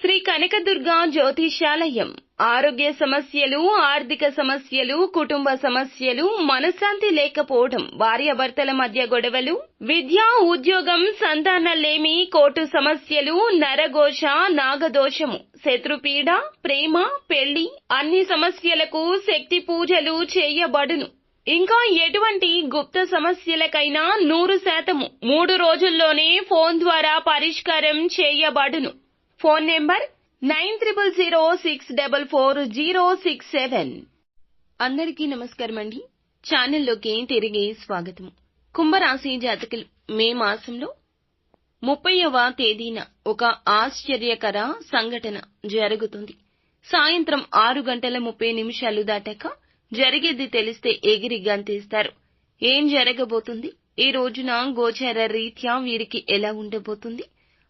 శ్రీ కనకదుర్గ జ్యోతిషాలయం. ఆరోగ్య సమస్యలు ఆర్థిక సమస్యలు కుటుంబ సమస్యలు మనశ్శాంతి లేకపోవడం భార్యాభర్తల మధ్య గొడవలు విద్య ఉద్యోగం సంతానలేమి కోర్టు సమస్యలు నరఘోష నాగదోషము శత్రుపీడ ప్రేమ పెళ్ళి అన్ని సమస్యలకు శక్తి పూజలు చేయబడును. ఇంకా ఎటువంటి గుప్త సమస్యలకైనా నూరు శాతము మూడు రోజుల్లోనే ఫోన్ ద్వారా పరిష్కారం చేయబడును. Phone number nine triple zero six double four zero six seven. అందరికీ నమస్కారం అండి. ఛానల్లోకి తిరిగి స్వాగతం. కుంభరాశి జాతకులు మే మాసంలో ముప్పైవ తేదీన ఒక ఆశ్చర్యకర సంఘటన జరుగుతుంది. సాయంత్రం ఆరు గంటల ముప్పై నిమిషాలు దాటాక జరిగేది తెలిస్తే ఎగిరి గంతేస్తారు. ఏం జరగబోతుంది? ఈ రోజున గోచార రీత్యా వీరికి ఎలా ఉండబోతుంది?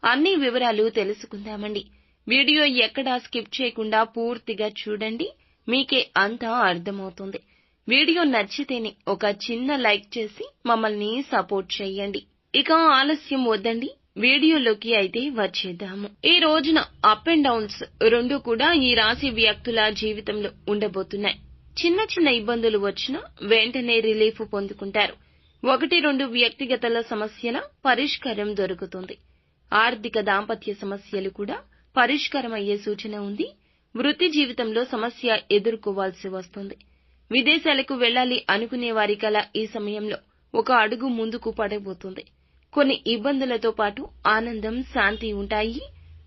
అన్ని వివరాలు తెలుసుకుందామండి. వీడియో ఎక్కడా స్కిప్ చేయకుండా పూర్తిగా చూడండి. మీకే అంతా అర్థమవుతుంది. వీడియో నచ్చితేనే ఒక చిన్న లైక్ చేసి మమ్మల్ని సపోర్ట్ చేయండి. ఇక ఆలస్యం వద్దండి. వీడియోలోకి అయితే వచ్చేద్దాము. ఈ రోజున అప్ అండ్ డౌన్స్ రెండు కూడా ఈ రాశి వ్యక్తుల జీవితంలో ఉండబోతున్నాయి. చిన్న చిన్న ఇబ్బందులు వచ్చినా వెంటనే రిలీఫ్ పొందుకుంటారు. ఒకటి రెండు వ్యక్తిగతల సమస్యల పరిష్కారం దొరుకుతుంది. ఆర్థిక దాంపత్య సమస్యలు కూడా పరిష్కారమయ్యే సూచన ఉంది. వృత్తి జీవితంలో సమస్య ఎదుర్కోవాల్సి వస్తుంది. విదేశాలకు వెళ్ళాలి అనుకునే వారి కల ఈ సమయంలో ఒక అడుగు ముందుకు పడబోతుంది. కొన్ని ఇబ్బందులతో పాటు ఆనందం శాంతి ఉంటాయి.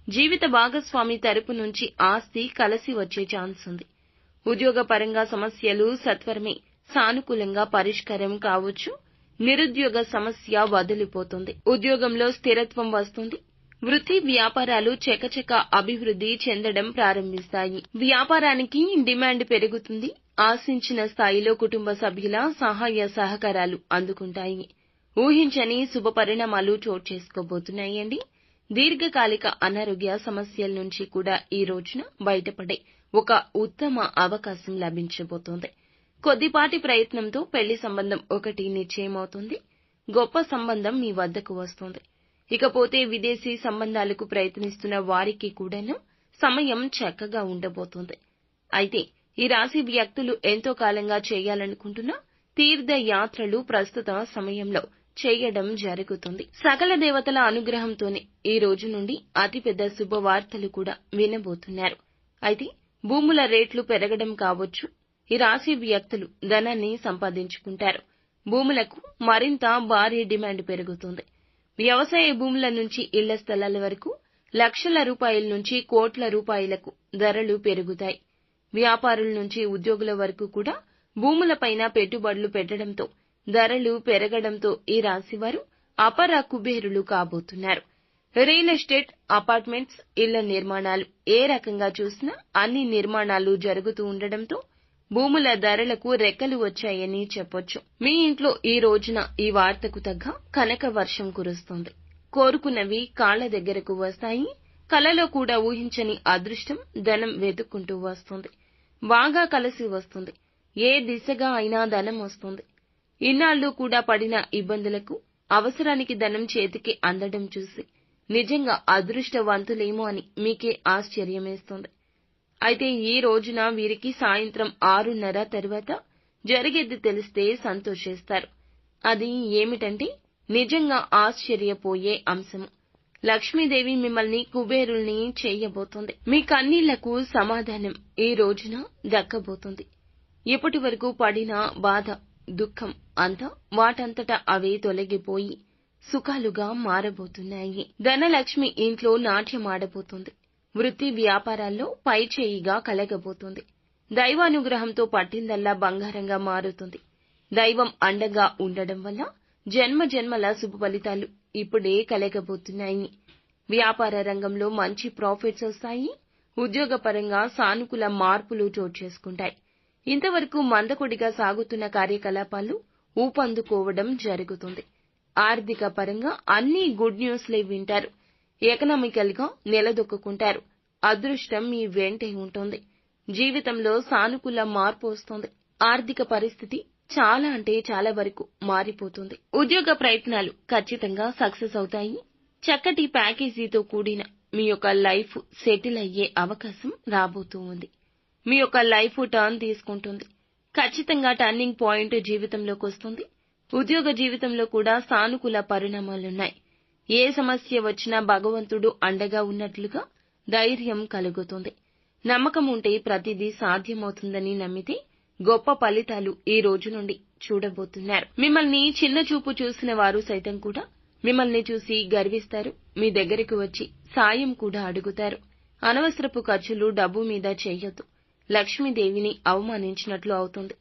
జీవిత భాగస్వామి తరపు నుంచి ఆస్తి కలిసి వచ్చే ఛాన్స్ ఉంది. ఉద్యోగపరంగా సమస్యలు సత్వరమే సానుకూలంగా పరిష్కారం కావచ్చు. నిరుద్యోగ సమస్య వదిలిపోతుంది. ఉద్యోగంలో స్థిరత్వం వస్తుంది. వృత్తి వ్యాపారాలు చకచక అభివృద్ధి చెందడం ప్రారంభిస్తాయి. వ్యాపారానికి డిమాండ్ పెరుగుతుంది. ఆశించిన స్థాయిలో కుటుంబ సభ్యుల సహాయ సహకారాలు అందుకుంటాయి. ఊహించని శుభ పరిణామాలు చోటు చేసుకోబోతున్నాయండి. దీర్ఘకాలిక అనారోగ్య సమస్యల నుంచి కూడా ఈ రోజున బయటపడే ఒక ఉత్తమ అవకాశం లభించబోతోంది. కొద్దిపాటి ప్రయత్నంతో పెళ్ళి సంబంధం ఒకటి నిశ్చయమవుతుంది. గొప్ప సంబంధం మీ వద్దకు వస్తుంది. ఇకపోతే విదేశీ సంబంధాలకు ప్రయత్నిస్తున్న వారికి కూడాను సమయం చక్కగా ఉండబోతోంది. అయితే ఈ రాశి వ్యక్తులు ఎంతో కాలంగా చేయాలనుకుంటున్న తీర్థయాత్రలు ప్రస్తుత సమయంలో చేయడం జరుగుతుంది. సకల దేవతల అనుగ్రహంతోనే ఈ రోజు నుండి అతిపెద్ద శుభవార్తలు కూడా వినబోతున్నారు. అయితే భూముల రేట్లు పెరగడం కావచ్చు ఈ రాశి వ్యక్తులు ధనాన్ని సంపాదించుకుంటారు. భూములకు మరింత భారీ డిమాండ్ పెరుగుతుంది. వ్యవసాయ భూముల నుంచి ఇళ్ళ స్థలాల వరకు లక్షల రూపాయల నుంచి కోట్ల రూపాయలకు ధరలు పెరుగుతాయి. వ్యాపారుల నుంచి ఉద్యోగుల వరకు కూడా భూములపైన పెట్టుబడులు పెట్టడంతో ధరలు పెరగడంతో ఈ రాశివారు అపర కుబేరులు కాబోతున్నారు. రియల్ ఎస్టేట్ అపార్ట్మెంట్స్ ఇళ్ళ నిర్మాణాలు ఏ రకంగా చూసినా అన్ని నిర్మాణాలు జరుగుతూ ఉండడంతో భూముల ధరలకు రెక్కలు వచ్చాయని చెప్పొచ్చు. మీ ఇంట్లో ఈ రోజున ఈ వార్తకు తగ్గ కనక వర్షం కురుస్తోంది. కోరుకున్నవి కాళ్ళ దగ్గరకు వస్తాయి. కలలో కూడా ఊహించని అదృష్టం ధనం వెతుక్కుంటూ వస్తుంది. బాగా కలిసి వస్తుంది. ఏ దిశగా అయినా ధనం వస్తుంది. ఇన్నాళ్ళు కూడా పడిన ఇబ్బందులకు అవసరానికి ధనం చేతికి అందడం చూసి నిజంగా అదృష్టవంతులేమో అని మీకే ఆశ్చర్యమేస్తుంది. అయితే ఈ రోజున వీరికి సాయంత్రం ఆరున్నర తర్వాత జరిగేది తెలిస్తే సంతోషిస్తారు. అది ఏమిటంటే నిజంగా ఆశ్చర్యపోయే అంశము. లక్ష్మీదేవి మిమ్మల్ని కుబేరుల్ని చేయబోతోంది. మీ కన్నీళ్ళకు సమాధానం ఈ రోజున దక్కబోతుంది. ఇప్పటి వరకు పడిన బాధ దుఃఖం అంతా వాటంతటా అవే తొలగిపోయి సుఖాలుగా మారబోతున్నాయి. ధనలక్ష్మి ఇంట్లో నాట్యమాడబోతుంది. వృత్తి వ్యాపారాల్లో పైచేయిగా కలగబోతుంది. దైవానుగ్రహంతో పట్టిందల్లా బంగారంగా మారుతుంది. దైవం అండగా ఉండడం వల్ల జన్మ జన్మల శుభ ఫలితాలు ఇప్పుడే కలగబోతున్నాయి. వ్యాపార రంగంలో మంచి ప్రాఫిట్స్ వస్తాయి. ఉద్యోగపరంగా సానుకూల మార్పులు చోటు చేసుకుంటాయి. ఇంతవరకు మందకొడిగా సాగుతున్న కార్యకలాపాలు ఊపందుకోవడం జరుగుతుంది. ఆర్థిక పరంగా అన్ని గుడ్ న్యూస్లే వింటారు. ఎకనామికల్గా నిలదొక్కుంటారు అదృష్టం మీ వెంటే ఉంటుంది. జీవితంలో సానుకూల మార్పు వస్తుంది. ఆర్థిక పరిస్థితి చాలా అంటే చాలా వరకు మారిపోతుంది. ఉద్యోగ ప్రయత్నాలు ఖచ్చితంగా సక్సెస్ అవుతాయి. చక్కటి ప్యాకేజీతో కూడిన మీ యొక్క లైఫ్ సెటిల్ అయ్యే అవకాశం రాబోతూ ఉంది. మీ యొక్క లైఫ్ టర్న్ తీసుకుంటుంది. ఖచ్చితంగా టర్నింగ్ పాయింట్ జీవితంలోకి వస్తుంది. ఉద్యోగ జీవితంలో కూడా సానుకూల పరిణామాలున్నాయి. ఏ సమస్య వచ్చినా భగవంతుడు అండగా ఉన్నట్లుగా ధైర్యం కలుగుతుంది. నమ్మకం ఉంటే ప్రతిదీ సాధ్యమవుతుందని నమ్మితే గొప్ప ఫలితాలు ఈ రోజు నుండి చూడబోతున్నారు. మిమ్మల్ని చిన్న చూపు చూసిన వారు సైతం కూడా మిమ్మల్ని చూసి గర్విస్తారు. మీ దగ్గరకు వచ్చి సాయం కూడా అడుగుతారు. అనవసరపు ఖర్చులు డబ్బు మీద చేయొద్దు లక్ష్మీదేవిని అవమానించినట్లు అవుతుంది.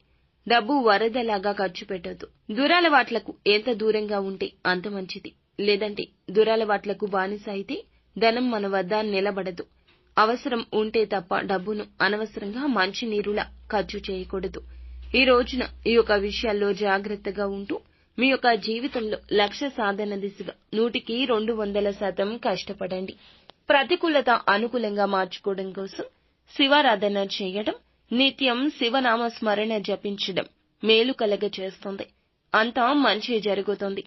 డబ్బు వరదలాగా ఖర్చు పెట్టొద్దు. దురలవాట్లకు ఎంత దూరంగా ఉంటే అంత మంచిది. లేదంటే దురలవాట్లకు బానిస అయితే ధనం మన వద్ద నిలబడదు. అవసరం ఉంటే తప్ప డబ్బును అనవసరంగా మంచినీరులా ఖర్చు చేయకూడదు. ఈ రోజున ఈ యొక్క విషయాల్లో జాగ్రత్తగా ఉంటూ మీ యొక్క జీవితంలో లక్ష్య సాధన దిశగా నూటికి రెండు వందల శాతం కష్టపడండి. ప్రతికూలత అనుకూలంగా మార్చుకోవడం కోసం శివారాధన చేయడం నిత్యం శివనామ స్మరణ జపించడం మేలు కలగ చేస్తుంది అంతా మంచి జరుగుతుంది.